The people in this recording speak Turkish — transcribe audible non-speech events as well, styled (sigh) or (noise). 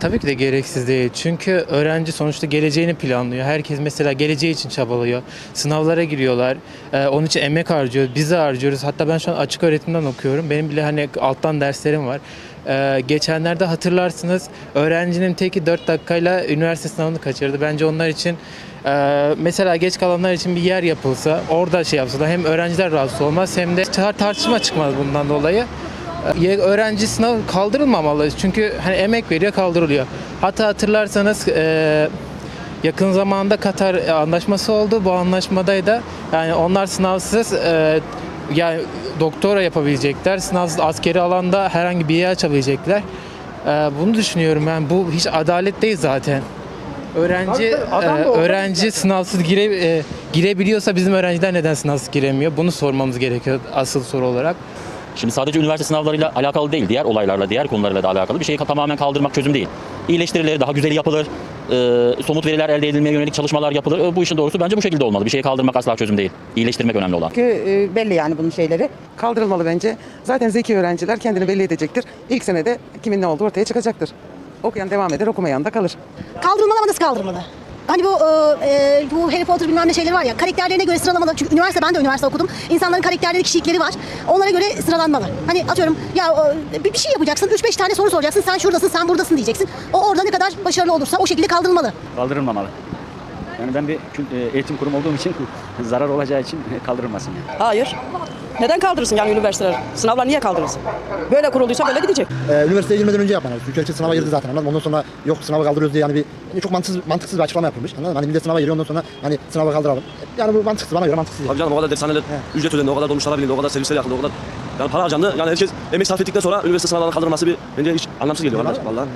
Tabii ki de gereksiz değil. Çünkü öğrenci sonuçta geleceğini planlıyor. Herkes mesela geleceği için çabalıyor. Sınavlara giriyorlar. Ee, onun için emek harcıyor. Biz de harcıyoruz. Hatta ben şu an açık öğretimden okuyorum. Benim bile hani alttan derslerim var. Ee, geçenlerde hatırlarsınız öğrencinin teki 4 dakikayla üniversite sınavını kaçırdı. Bence onlar için e, mesela geç kalanlar için bir yer yapılsa orada şey yapsalar hem öğrenciler rahatsız olmaz hem de tar- tartışma çıkmaz bundan dolayı. Öğrenci sınav kaldırılmamalı. Çünkü hani emek veriyor kaldırılıyor. Hatta hatırlarsanız e, yakın zamanda Katar anlaşması oldu. Bu anlaşmada da yani onlar sınavsız e, yani doktora yapabilecekler. Sınavsız askeri alanda herhangi bir yer açabilecekler. E, bunu düşünüyorum ben. Bu hiç adalet değil zaten. Öğrenci Tabii, tabii. Adam e, öğrenci sınavsız gire, e, girebiliyorsa bizim öğrenciler neden sınavsız giremiyor? Bunu sormamız gerekiyor asıl soru olarak. Şimdi sadece üniversite sınavlarıyla alakalı değil, diğer olaylarla, diğer konularla da alakalı bir şeyi tamamen kaldırmak çözüm değil. İyileştirilir, daha güzeli yapılır, e, somut veriler elde edilmeye yönelik çalışmalar yapılır. E, bu işin doğrusu bence bu şekilde olmalı. Bir şeyi kaldırmak asla çözüm değil. İyileştirmek önemli olan. Çünkü e, belli yani bunun şeyleri. Kaldırılmalı bence. Zaten zeki öğrenciler kendini belli edecektir. İlk senede kimin ne olduğu ortaya çıkacaktır. Okuyan devam eder, okumayan da kalır. Kaldırılmalı ama nasıl kaldırılmalı? Hani bu e, e, bu Harry Potter bilmem ne şeyleri var ya karakterlerine göre sıralamalı. Çünkü üniversite ben de üniversite okudum. İnsanların karakterleri, kişilikleri var. Onlara göre sıralanmalı. Hani atıyorum ya e, bir, şey yapacaksın. 3-5 tane soru soracaksın. Sen şuradasın, sen buradasın diyeceksin. O orada ne kadar başarılı olursa o şekilde kaldırılmalı. kaldırılmamalı. Yani ben bir e, eğitim kurumu olduğum için (laughs) zarar olacağı için (laughs) kaldırılmasın yani. Hayır. Neden kaldırırsın yani üniversiteler? Sınavlar niye kaldırırsın? Böyle kurulduysa böyle gidecek. Ee, üniversiteye girmeden önce yapmalı. Çünkü herkes sınava girdi zaten anladın mı? Ondan sonra yok sınava kaldırıyoruz diye yani bir yani çok mantıksız, mantıksız bir açıklama yapılmış. Anladın mı? Hani millet sınava giriyor ondan sonra hani sınava kaldıralım. Yani bu mantıksız bana göre mantıksız. Tabii canım o kadar dershaneler ücret ödendi, o kadar dolmuşlara bindi, o kadar servisler yakıldı, o kadar yani para harcandı. Yani herkes emek sarf ettikten sonra üniversite sınavlarının kaldırılması bir bence hiç anlamsız geliyor. Vallahi. vallahi.